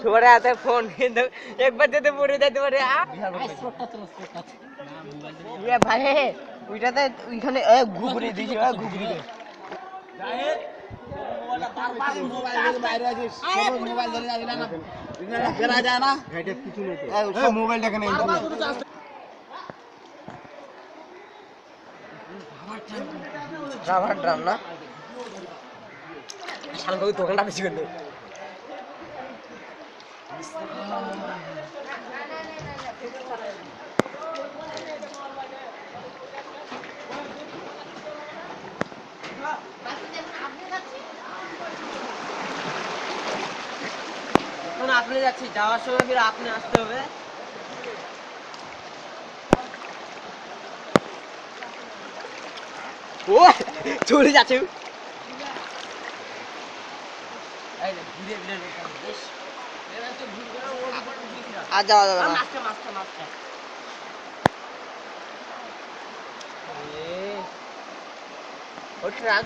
সবার হাতে ফোন কিন্তু একবার যদি পড়ে যেতে পারে ভাই, ওইটাতে ওইখানে ঘুঘুরি দিয়েছে ঘুঘুরি দে। নেই রাবার ড্রাম না শালকে দোকানটা বেশি এখন আপনি যাচ্ছি। যাওয়ার সময় ফিরে আপনি আসতে হবে। ও চলে যাচ্ছে। আর যাওয়া যাবে না ও ট্রাক